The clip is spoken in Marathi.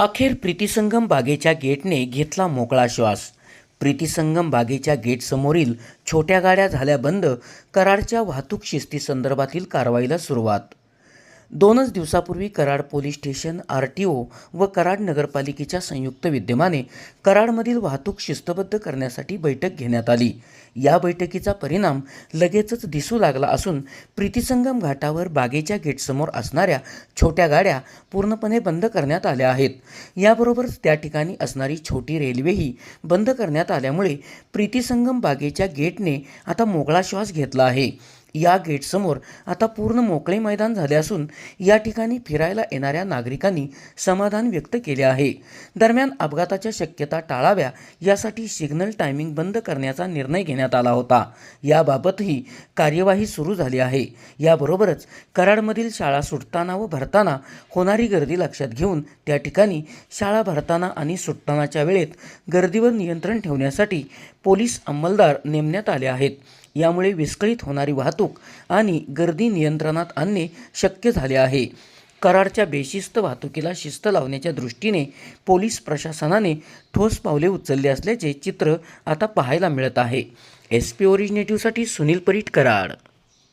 अखेर प्रीतिसंगम बागेच्या गेटने घेतला मोकळा श्वास. प्रीतिसंगम बागेच्या गेटसमोरील छोट्या गाड्या झाल्या बंद. कराडच्या वाहतूक शिस्तीसंदर्भातील कारवाईला सुरुवात. दोनच दिवसापूर्वी Karad police station R T O व कराड नगरपालिकेच्या संयुक्त विद्यमाने कराडमधील वाहतूक शिस्तबद्ध करण्यासाठी बैठक घेण्यात आली. या बैठकीचा परिणाम लगेचच दिसू लागला असून प्रीतिसंगम घाटावर बागेच्या गेटसमोर असणाऱ्या छोट्या गाड्या पूर्णपणे बंद करण्यात आल्या आहेत. याबरोबरच त्या ठिकाणी असणारी छोटी रेल्वेही बंद करण्यात आल्यामुळे प्रीतिसंगम बागेच्या गेटने आता मोकळा श्वास घेतला आहे. या गेटसमोर आता पूर्ण मोकळे मैदान झाले असून या ठिकाणी फिरायला येणाऱ्या नागरिकांनी समाधान व्यक्त केले आहे. दरम्यान अपघाताच्या शक्यता टाळाव्या यासाठी सिग्नल टायमिंग बंद करण्याचा निर्णय घेण्यात आला होता. याबाबतही कार्यवाही सुरू झाली आहे. याबरोबरच कराडमधील शाळा सुटताना व भरताना होणारी गर्दी लक्षात घेऊन त्या ठिकाणी शाळा भरताना आणि सुटतानाच्या वेळेत गर्दीवर नियंत्रण ठेवण्यासाठी पोलीस अंमलदार नेमण्यात आले आहेत. यामुळे विस्कळीत होणारी वाहतूक आणि गर्दी नियंत्रणात आणणे शक्य झाले आहे. कराडच्या बेशिस्त वाहतुकीला शिस्त लावण्याच्या दृष्टीने पोलीस प्रशासनाने ठोस पावले उचलले असल्याचे चित्र आता पाहायला मिळत आहे. एस पी ओरिजिनेटिव्हसाठी सुनील परीट कराड.